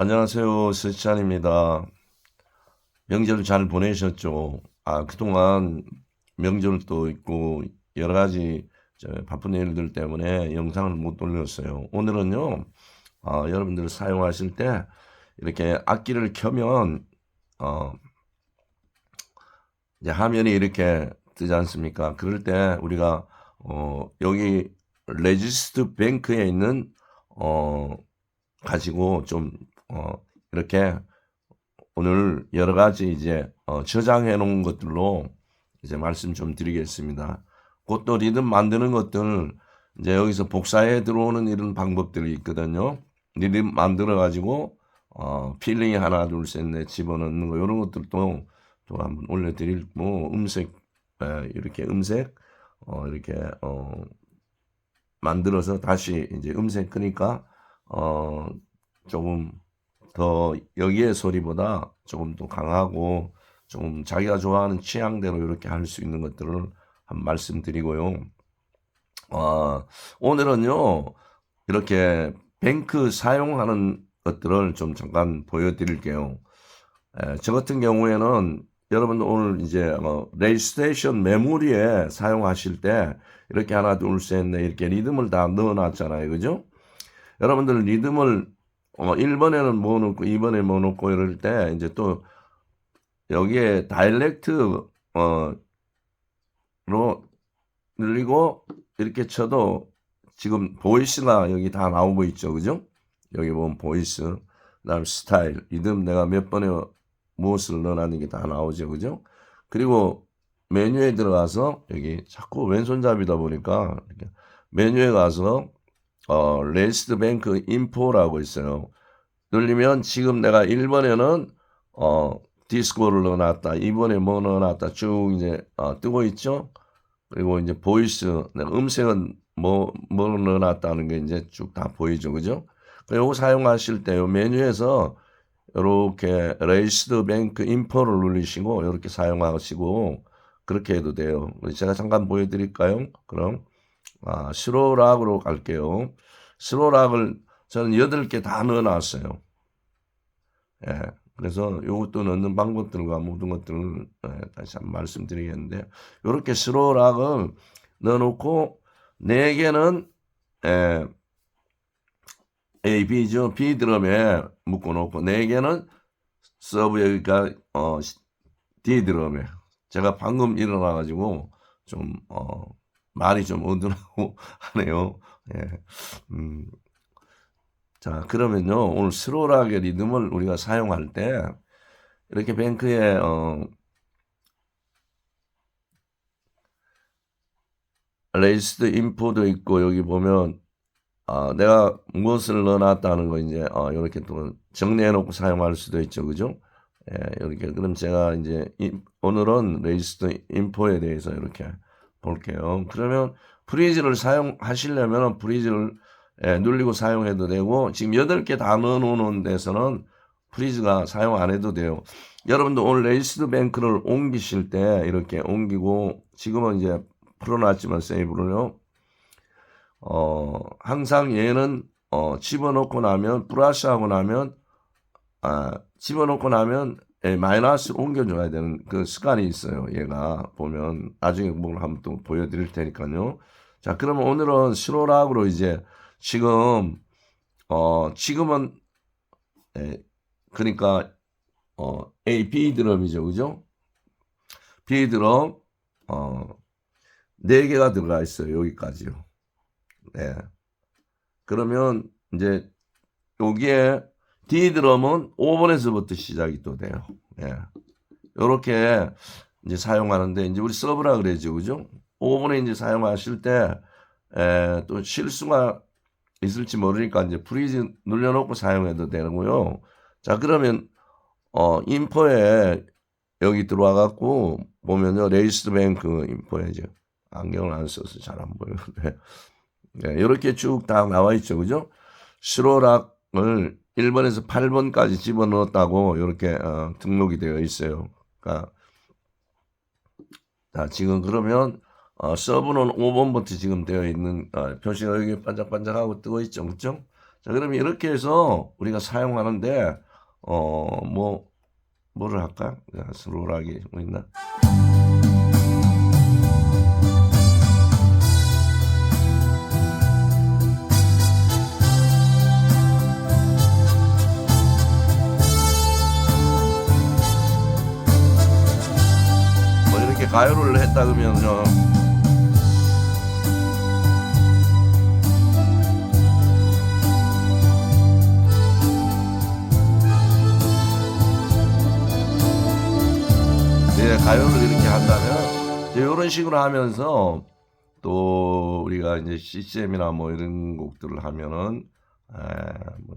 안녕하세요. 스찬입니다. 명절 잘 보내셨죠? 아, 그동안 명절도 있고 여러 가지 저 바쁜 일들 때문에 영상을 못 올렸어요. 오늘은요, 아, 여러분들 사용하실 때 이렇게 악기를 켜면, 어, 이제 화면이 이렇게 뜨지 않습니까? 그럴 때 우리가, 어, 여기 레지스트 뱅크에 있는, 어, 가지고 좀, 어, 이렇게 오늘 여러 가지 이제 어, 저장해 놓은 것들로 이제 말씀 좀 드리겠습니다. 곧 또 리듬 만드는 것들 이제 여기서 복사해 들어오는 이런 방법들이 있거든요. 리듬 만들어 가지고 어, 필링이 하나 둘 셋 넷 집어넣는 거 이런 것들도 또 한번 올려드리고 음색 에, 이렇게 음색 어, 이렇게 어, 만들어서 다시 이제 음색 크니까 어, 조금 더 여기의 소리보다 조금 더 강하고 조금 자기가 좋아하는 취향대로 이렇게 할 수 있는 것들을 한 말씀드리고요. 어, 오늘은요 이렇게 뱅크 사용하는 것들을 좀 잠깐 보여드릴게요. 에, 저 같은 경우에는 여러분 오늘 이제 어, 레이스테이션 메모리에 사용하실 때 이렇게 하나 둘 셋 넷 이렇게 리듬을 다 넣어놨잖아요, 그죠? 여러분들 리듬을 어, 1번에는 뭐 넣고 2번에 뭐 넣고 이럴 때 이제 또 여기에 다이렉트 어, 로 늘리고 이렇게 쳐도 지금 보이스가 여기 다 나오고 있죠. 그죠? 여기 보면 보이스, 그다음 스타일, 리듬 내가 몇 번에 무엇을 넣어놨는 게 다 나오죠. 그죠? 그리고 메뉴에 들어가서 여기 자꾸 왼손잡이다 보니까 메뉴에 가서 어, 레스트 뱅크 인포라고 있어요. 눌리면 지금 내가 1번에는 어, 디스코를 넣어놨다. 2번에 뭐 넣어놨다. 쭉 이제 어, 뜨고 있죠. 그리고 이제 보이스, 내가 음색은 뭐, 뭐 넣어놨다는 게 이제 쭉 다 보이죠. 그죠? 요거 사용하실 때 요 메뉴에서 이렇게 레이스드 뱅크 인포를 누르시고 이렇게 사용하시고 그렇게 해도 돼요. 제가 잠깐 보여드릴까요? 그럼 아, 스로락으로 갈게요. 스로락을 저는 8개 다 넣어놨어요. 예. 그래서 이것도 넣는 방법들과 모든 것들을 예, 다시 한번 말씀드리겠는데 이렇게 스로락을 넣어놓고 4개는 예, A, B죠. B 드럼에 묶어놓고 4개는 서브 여기가 어, D 드럼에 제가 방금 일어나가지고 좀 어, 말이 좀 어두하고 하네요. 예. 음. 자, 그러면요. 오늘 스로락의 리듬을 우리가 사용할 때 이렇게 뱅크에 어 레이스드 인포도 있고 여기 보면 아, 내가 무엇을 넣어놨다는 거 이제 어, 이렇게 또 정리해 놓고 사용할 수도 있죠. 그죠? 예, 이렇게 그럼 제가 이제 이, 오늘은 레이스드 인포에 대해서 이렇게 볼게요. 그러면 프리즈를 사용하시려면 프리즈를 예, 눌리고 사용해도 되고 지금 8개 다 넣어 놓은 데서는 프리즈가 사용 안 해도 돼요. 여러분도 오늘 레이스드 뱅크를 옮기실 때 이렇게 옮기고 지금은 이제 풀어놨지만 세이브를요. 어, 항상 얘는 어, 집어넣고 나면 플러스하고 나면 아, 집어넣고 나면 예, 마이너스 옮겨줘야 되는 그 습관이 있어요. 얘가 보면 나중에 뭘 한번 또 보여드릴 테니까요. 자, 그러면 오늘은 스로락으로 이제 지금 어 지금은 예, 그러니까 어 A, B 드럼이죠, 그죠? B 드럼 어네 개가 들어가 있어요. 여기까지요. 네. 그러면 이제 여기에 D 드럼은 5번에서부터 시작이 또 돼요. 예. 요렇게 이제 사용하는데 이제 우리 서브라 그러죠. 그죠? 5번에 이제 사용하실 때 에, 또 실수가 있을지 모르니까 이제 프리즈 눌러놓고 사용해도 되는고요. 자 그러면 어 인포에 여기 들어와 갖고 보면요 레이스 뱅크 인포에 이제 안경을 안 써서 잘 안 보이는데 네, 이렇게 쭉 다 나와 있죠, 그죠? 스로락을 1번에서 8번까지 집어넣었다고 이렇게 어, 등록이 되어 있어요. 그러니까 자 지금 그러면 어, 서브는 5번부터 지금 되어 있는 어, 표시가 여기 반짝반짝하고 뜨고 있죠. 그죠? 자, 그러면 이렇게 해서 우리가 사용하는데, 어, 뭐, 뭐를 할까? 스로락이 뭐 있나? 가요를 했다 그러면요. 예, 가요를 이렇게 한다면 이제 이런 식으로 하면서 또 우리가 이제 CCM이나 뭐 이런 곡들을 하면은 에, 뭐,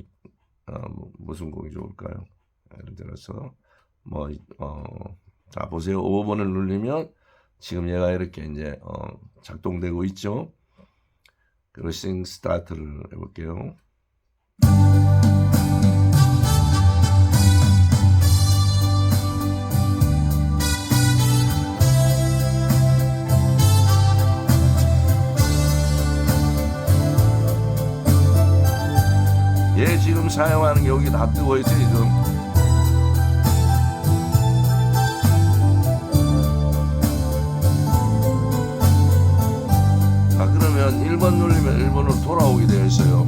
어, 뭐 무슨 곡이 좋을까요? 예를 들어서 뭐 어, 자 보세요. 5번을 누르면 지금 얘가 이렇게 이제 어, 작동되고 있죠. 그로싱 스타트를 해볼게요. 얘 지금 사용하는 게 여기 다 뜨고 있어요 지금. 1번 누르면 1번으로 돌아오게 되어 있어요.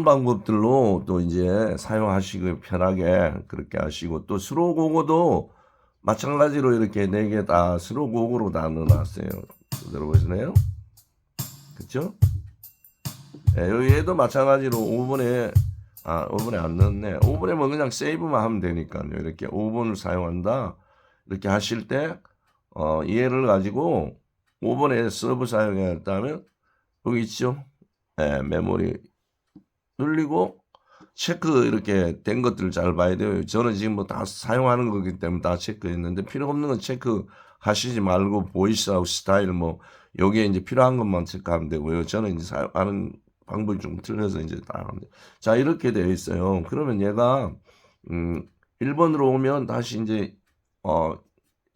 네, 이런 방법들로 또 이제 사용하시기 편하게 그렇게 하시고 또 스로고고도 마찬가지로 이렇게 네 개 다 스로고고로 다 넣어놨어요. 들어보시네요. 그쵸? 예, 여기 얘도 마찬가지로 5번에 아 5번에 안 넣었네. 5번에 뭐 그냥 세이브만 하면 되니까요. 이렇게 5번을 사용한다. 이렇게 하실 때 어, 얘를 가지고 5번에 서브 사용했다면 여기 있죠. 예, 메모리 눌리고 체크 이렇게 된 것들을 잘 봐야 돼요. 저는 지금 뭐 다 사용하는 거기 때문에 다 체크했는데 필요 없는 건 체크 하시지 말고 보이스하고 스타일 뭐 여기에 이제 필요한 것만 체크하면 되고요. 저는 이제 사용하는 방법이 좀 틀려서 이제 다 합니다. 자 이렇게 되어 있어요. 그러면 얘가 음 1번으로 오면 다시 이제 어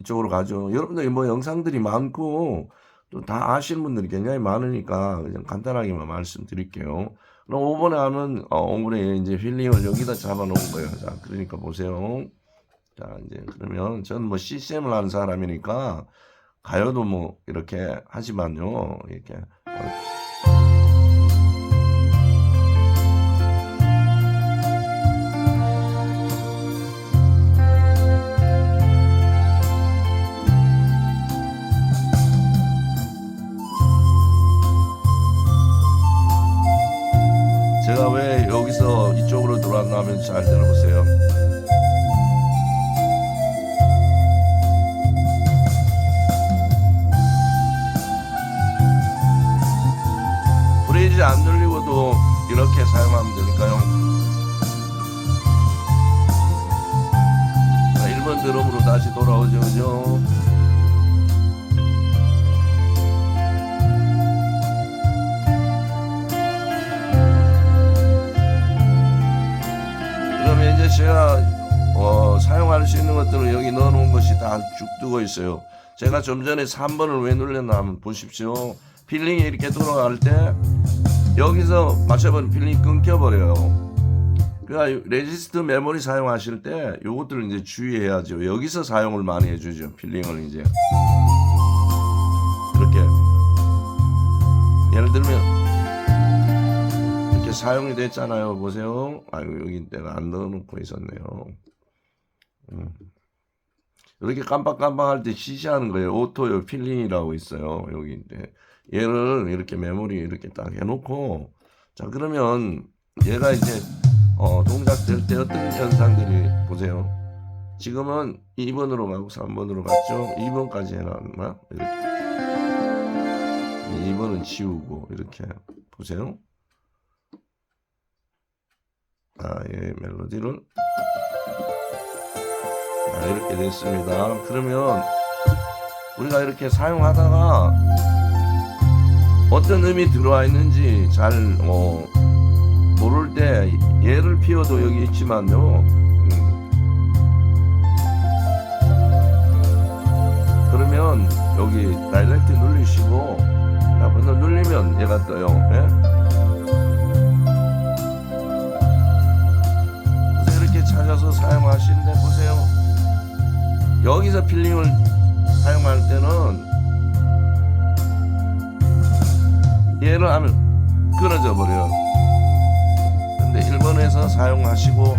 이쪽으로 가죠. 여러분들 뭐 영상들이 많고 또 다 아시는 분들이 굉장히 많으니까 그냥 간단하게만 말씀드릴게요. 그럼 5번에 하면 어 5번에 이제 힐링을 여기다 잡아놓은 거예요. 자, 그러니까 보세요. 자, 이제 그러면 저는 뭐 CCM을 하는 사람이니까 가요도 뭐 이렇게 하지만요. 이렇게 안 들리고도 이렇게 사용하면 되니까요. 자, 1번 드럼으로 다시 돌아오죠? 그러면 이제 제가 어, 사용할 수 있는 것들을 여기 넣어놓은 것이 다쭉 뜨고 있어요. 제가 좀 전에 3번을 왜 눌렀나 하면 보십시오. 필링이 이렇게 돌아갈 때 여기서 맞춰버리면 필링이 끊겨버려요. 그러니까 레지스트 메모리 사용하실 때 요것들을 이제 주의해야죠. 여기서 사용을 많이 해주죠. 필링을 이제 이렇게 예를 들면 이렇게 사용이 됐잖아요. 보세요. 아이고 여기 내가 안 넣어놓고 있었네요. 음. 이렇게 깜빡깜빡할 때 지시하는 거예요. 오토 필링이라고 있어요. 여기 이제 얘를 이렇게 메모리 이렇게 딱 해놓고 자 그러면 얘가 이제 어, 동작될 때 어떤 현상들이 보세요. 지금은 2번으로 가고 3번으로 갔죠. 2번까지 해놨나? 나 이렇게. 2번은 지우고 이렇게 보세요. 아, 예, 멜로디를 아, 이렇게 됐습니다. 그러면 우리가 이렇게 사용하다가 어떤 음이 들어와 있는지 잘 어, 모를 때 얘를 피워도 여기 있지만요. 음. 그러면 여기 다이렉트 눌리시고 한번 더 눌리면 얘가 떠요. 예? 그래서 이렇게 찾아서 사용하시는데 보세요. 여기서 필링을 사용할 때는 얘를 하면 끊어져 버려요. 근데 일본에서 사용하시고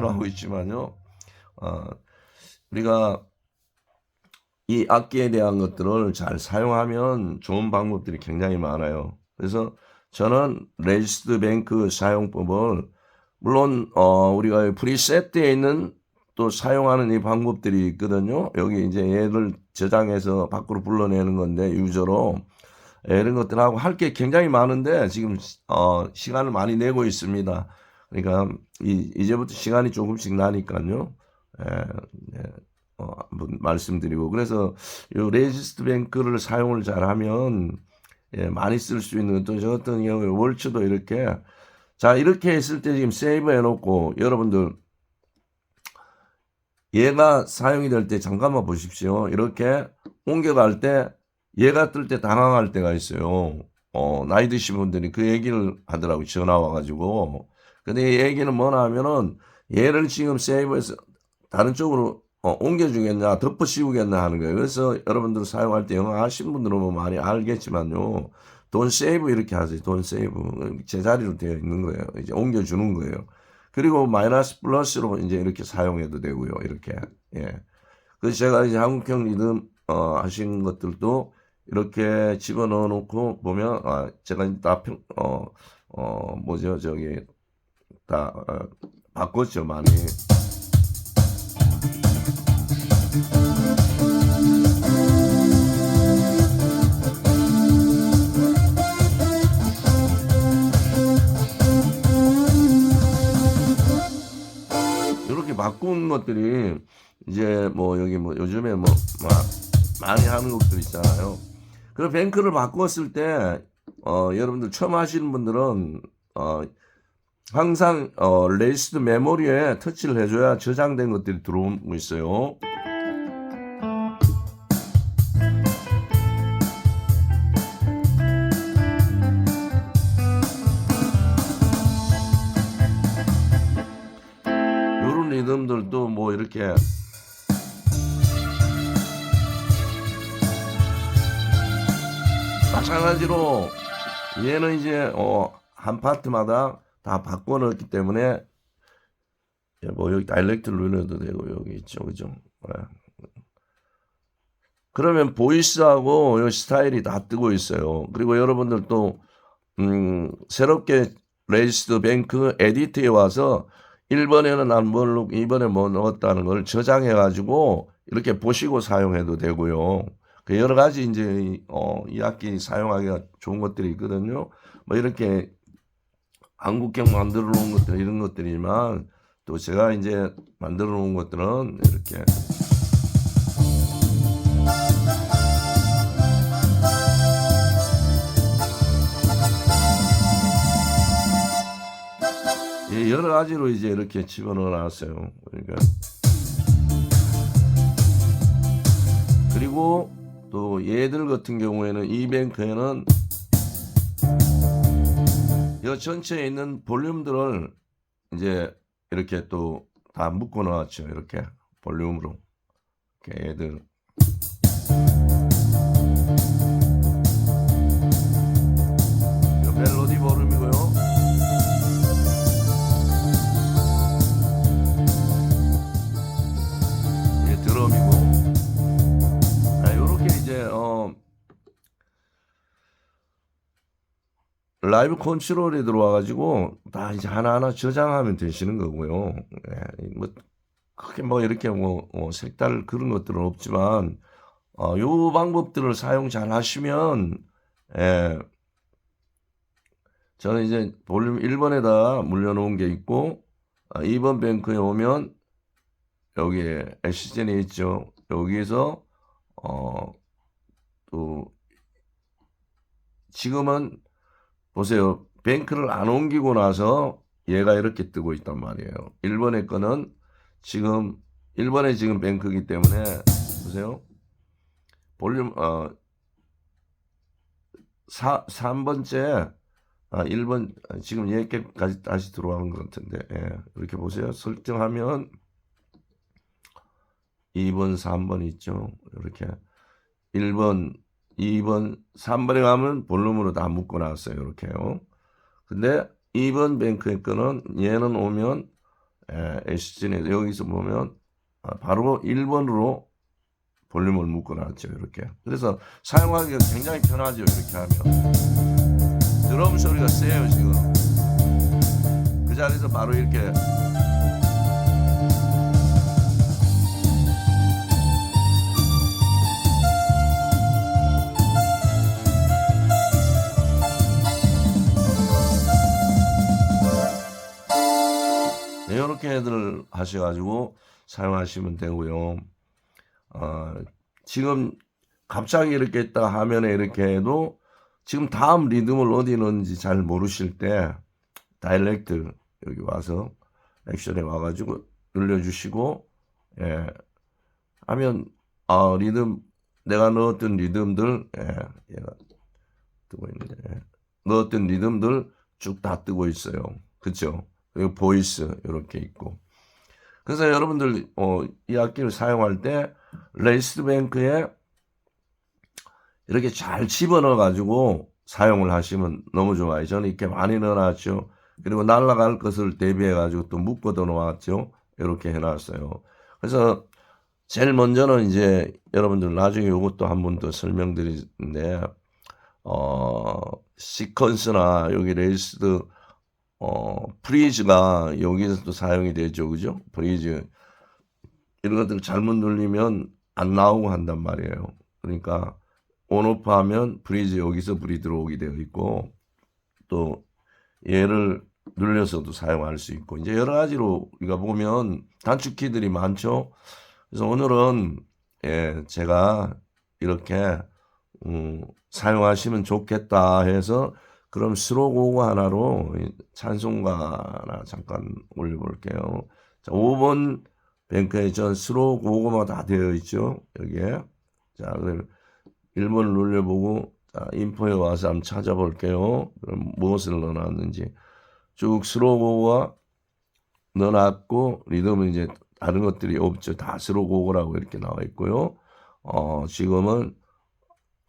마음대로 하고 있지만요. 어, 우리가 이 악기에 대한 것들을 잘 사용하면 좋은 방법들이 굉장히 많아요. 그래서 저는 레지스트 뱅크 사용법을 물론 어, 우리가 프리셋되어 있는 또 사용하는 이 방법들이 있거든요. 여기 이제 얘를 저장해서 밖으로 불러내는 건데 유저로 예, 이런 것들하고 할 게 굉장히 많은데 지금 어, 시간을 많이 내고 있습니다. 그러니까 이, 이제부터 시간이 조금씩 나니까요. 예, 예, 어, 한번 말씀드리고 그래서 요 레지스트 뱅크를 사용을 잘하면 예, 많이 쓸 수 있는 또저 같은 경우에 월츠도 이렇게 자 이렇게 했을 때 지금 세이브 해놓고 여러분들 얘가 사용이 될 때 잠깐만 보십시오. 이렇게 옮겨갈 때 얘가 뜰 때 당황할 때가 있어요. 어, 나이 드신 분들이 그 얘기를 하더라고요. 전화 와가지고. 근데 이 얘기는 뭐냐 하면은 얘를 지금 세이브해서 다른 쪽으로 어, 옮겨주겠냐, 덮어 씌우겠냐 하는 거예요. 그래서 여러분들 사용할 때 영어 하신 분들은 뭐 많이 알겠지만요. 돈 세이브 이렇게 하세요. 돈 세이브. 제자리로 되어 있는 거예요. 이제 옮겨주는 거예요. 그리고 마이너스 플러스로 이제 이렇게 사용해도 되고요. 이렇게. 예. 그래서 제가 이제 한국형 리듬, 어, 하신 것들도 이렇게 집어넣어 놓고 보면, 아, 제가 다 평, 어, 어, 뭐죠, 저기, 다, 어, 바꿨죠, 많이. 이렇게 바꾼 것들이 이제 뭐 여기 뭐 요즘에 뭐막 많이 하는 것들 있잖아요. 그 뱅크를 바꿨을 때 어, 여러분들 처음 하시는 분들은 어, 항상 어, 레지스트 메모리에 터치를 해줘야 저장된 것들이 들어오고 있어요. 요런 리듬들도 뭐 이렇게 마찬가지로 얘는 이제 어, 한 파트마다 다 바꿔 넣었기 때문에 예, 뭐 여기 다이렉트를 눌러도 되고 여기 있죠 그죠 예. 그러면 보이스하고 요 스타일이 다 뜨고 있어요 그리고 여러분들 또 음, 새롭게 레지스트 뱅크 에디트에 와서 1번에는 안 뭘로 2번에 뭐 넣었다는 걸 저장해 가지고 이렇게 보시고 사용해도 되고요. 그 여러 가지 이제 이- 어, 이 악기 사용하기가 좋은 것들이 있거든요. 뭐 이렇게 한국형 만들어 놓은 것들 이런 것들이지만 또 제가 이제 만들어 놓은 것들은 이렇게 예, 여러 가지로 이제 이렇게 집어넣어 놨어요. 그러니까 그리고 또 얘들 같은 경우에는 이 뱅크에는 이 전체에 있는 볼륨들을 이제 이렇게 또 다 묶어 놨죠. 이렇게 볼륨으로 이렇게 얘들 라이브 컨트롤에 들어와가지고 다 이제 하나하나 저장하면 되시는 거고요. 예, 뭐 크게 뭐 이렇게 뭐, 뭐 색달 그런 것들은 없지만 어, 요 방법들을 사용 잘 하시면 예, 저는 이제 볼륨 1번에다 물려놓은 게 있고 아, 2번 뱅크에 오면 여기에 엑시젠이 있죠. 여기에서 어, 또 지금은 보세요. 뱅크를 안 옮기고 나서 얘가 이렇게 뜨고 있단 말이에요. 1번의 거는 지금 1번에 지금 뱅크이기 때문에 보세요. 볼륨 어 4, 3번째 아 1번 지금 얘까지 다시 들어가는 것 같은데 예, 이렇게 보세요. 설정하면 2번, 3번 있죠. 이렇게 1번, 2번, 3번에 가면 볼륨으로 다 묶어 놨어요. 이렇게요. 근데 2번 뱅크의 거는 얘는 오면 에, 에시진에 여기서 보면 아, 바로 1번으로 볼륨을 묶어 놨죠. 이렇게. 그래서 사용하기가 굉장히 편하죠. 이렇게 하면. 드럼 소리가 세요, 지금. 그 자리에서 바로 이렇게 하셔가지고 사용하시면 되고요. 어, 지금 갑자기 이렇게 있다 화면에 이렇게 해도 지금 다음 리듬을 어디 넣는지 잘 모르실 때 다이렉트 여기 와서 액션에 와가지고 눌러주시고 예 하면 아 리듬 내가 넣었던 리듬들 예 얘가 뜨고 있는데 예. 넣었던 리듬들 쭉 다 뜨고 있어요. 그쵸? 그리고 보이스 이렇게 있고 그래서 여러분들 어, 이 악기를 사용할 때 레이스드 뱅크에 이렇게 잘 집어넣어 가지고 사용을 하시면 너무 좋아요. 저는 이렇게 많이 넣어놨죠. 그리고 날아갈 것을 대비해 가지고 또 묶어도 놓았죠. 이렇게 해놨어요. 그래서 제일 먼저는 이제 여러분들 나중에 이것도 한 번 더 설명드리는데 어 시퀀스나 여기 레이스드 어, 프리즈가 여기서 또 사용이 되죠. 그죠? 프리즈. 이런 것들을 잘못 눌리면 안 나오고 한단 말이에요. 그러니까 온오프 하면 프리즈 여기서 불이 들어오게 되어 있고 또 얘를 눌려서도 사용할 수 있고 이제 여러 가지로 우리가 보면 단축키들이 많죠. 그래서 오늘은 예, 제가 이렇게 음, 사용하시면 좋겠다 해서 그럼 스로고고 하나로 찬송가나 잠깐 올려볼게요. 자, 5번 뱅크에 전 스로고고만 다 되어 있죠. 여기에. 자, 그럼 1번을 눌려보고 자, 인포에 와서 한번 찾아볼게요. 그럼 무엇을 넣어놨는지. 쭉 스로고고가 넣어놨고 리듬은 이제 다른 것들이 없죠. 다 스로고고라고 이렇게 나와 있고요. 어, 지금은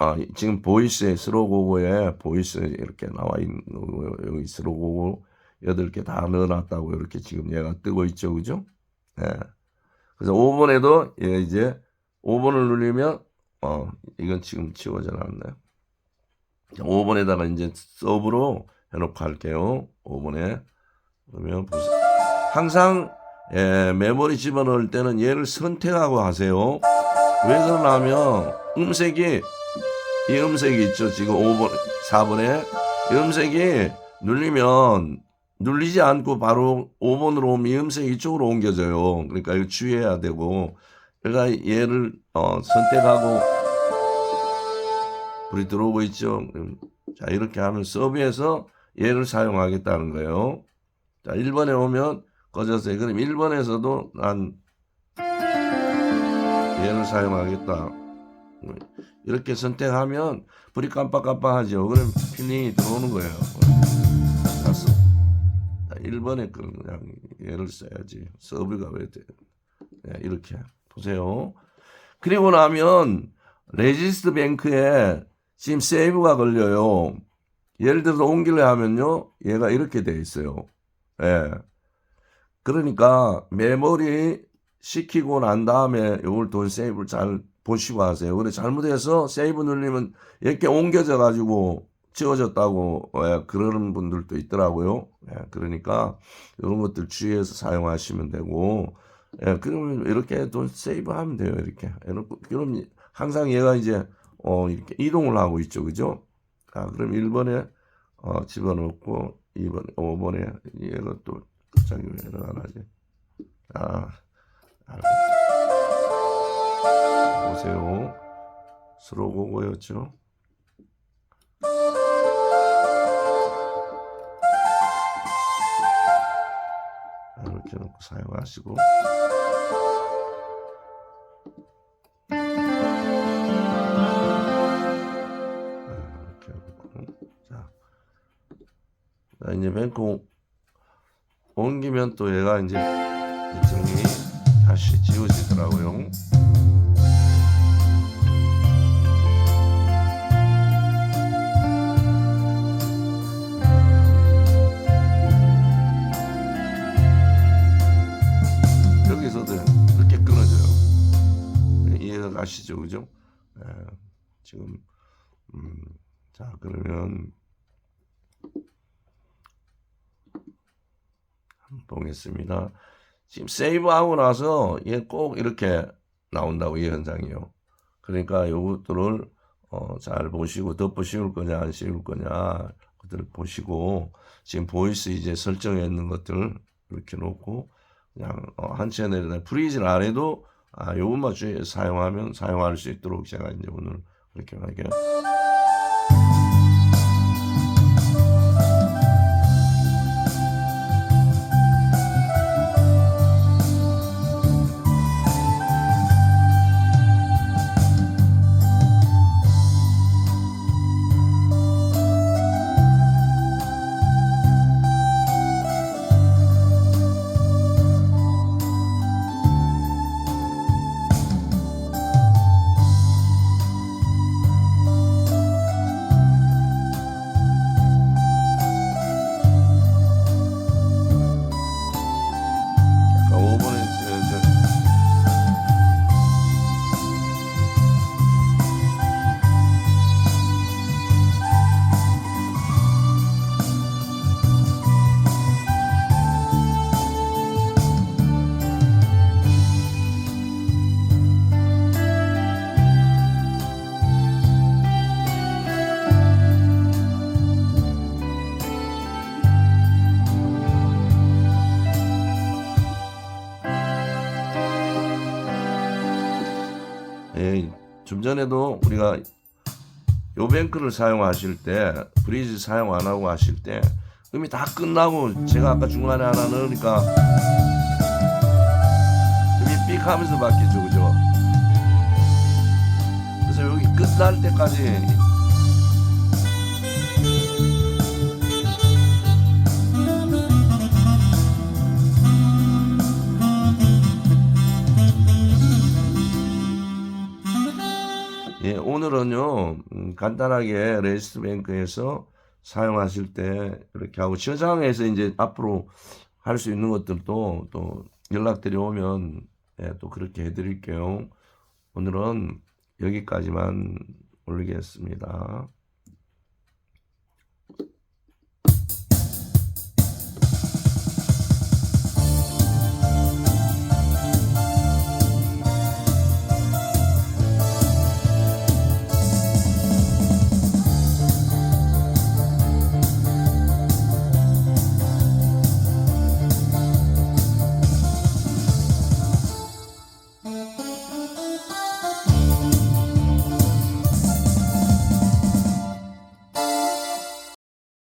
아, 지금 보이스에 스로고고에 보이스 이렇게 나와 있는. 여기 스로고고 여덟 개 다 넣어놨다고 이렇게 지금 얘가 뜨고 있죠, 그죠? 예. 그래서 5번에도 얘 이제 5번을 누르면 어 이건 지금 지워져 놨네요. 5번에다가 이제 서브로 해놓고 할게요. 5번에 그러면 보세요. 항상 예, 메모리 집어넣을 때는 얘를 선택하고 하세요. 왜 그러냐면 음색이 이 음색이 있죠. 지금 5번, 4번에 이 음색이 눌리면 눌리지 않고 바로 5번으로 오면 음색이 이쪽으로 옮겨져요. 그러니까 이거 주의해야 되고 그러니까 얘를 어, 선택하고 불이 들어오고 있죠. 음, 자 이렇게 하면 서브에서 얘를 사용하겠다는 거예요. 자 1번에 오면 꺼졌어요. 그럼 1번에서도 난 얘를 사용하겠다. 음, 이렇게 선택하면 불이 깜빡깜빡하죠. 그럼 필링이 들어오는 거예요. 자, 1번에 그냥 얘를 써야지. 서브가 왜 돼? 네, 이렇게 보세요. 그리고 나면 레지스트 뱅크에 지금 세이브가 걸려요. 예를 들어서 옮기려 하면요. 얘가 이렇게 돼 있어요. 예. 그러니까 메모리 시키고 난 다음에 이걸 또 세이브를 잘 보시고 하세요. 근데 잘못해서 세이브 눌리면 이렇게 옮겨져 가지고 지워졌다고 예, 그러는 분들도 있더라고요. 예, 그러니까 이런 것들 주의해서 사용하시면 되고 예, 그러면 이렇게 또 세이브하면 돼요. 이렇게. 그럼 항상 얘가 이제 어, 이렇게 이동을 하고 있죠. 그죠? 아, 그럼 1번에 어, 집어넣고 2번, 5번에 얘가 또 저기 왜 나가지? 아, 알겠습니다. 스로고고였죠? 이렇게 놓고 사용하시고 이렇게 자, 자 이제 뱅크 옮기면 또 얘가 이제 일정이 다시 지워지더라고요. 여기서도 이렇게 끊어져요. 이해가 가시죠, 그죠? 예, 지금 음, 자 그러면 한번 보겠습니다. 지금 세이브하고 나서 얘꼭 이렇게 나온다고 이 현상이요. 그러니까 요것들을 어, 잘 보시고 덮어 씌울 거냐 안 씌울 거냐 그들 보시고 지금 보이스 이제 설정해 있는 것들 이렇게 놓고 그냥 어, 한 채널에 프리즈를 안 해도 아 요것만 주의 사용하면 사용할 수 있도록 제가 이제 오늘 그렇게 아 예, 좀 전에도 우리가 요 뱅크를 사용하실 때 브리즈 사용 안 하고 하실 때 음이 다 끝나고 제가 아까 중간에 하나 넣으니까 음이 삑 하면서 바뀌죠 그죠? 그래서 여기 끝날 때까지 오늘은요, 음, 간단하게 레지스트 뱅크에서 사용하실 때 이렇게 하고, 저장해서 이제 앞으로 할 수 있는 것들도 또 연락드리 오면 예, 또 그렇게 해드릴게요. 오늘은 여기까지만 올리겠습니다.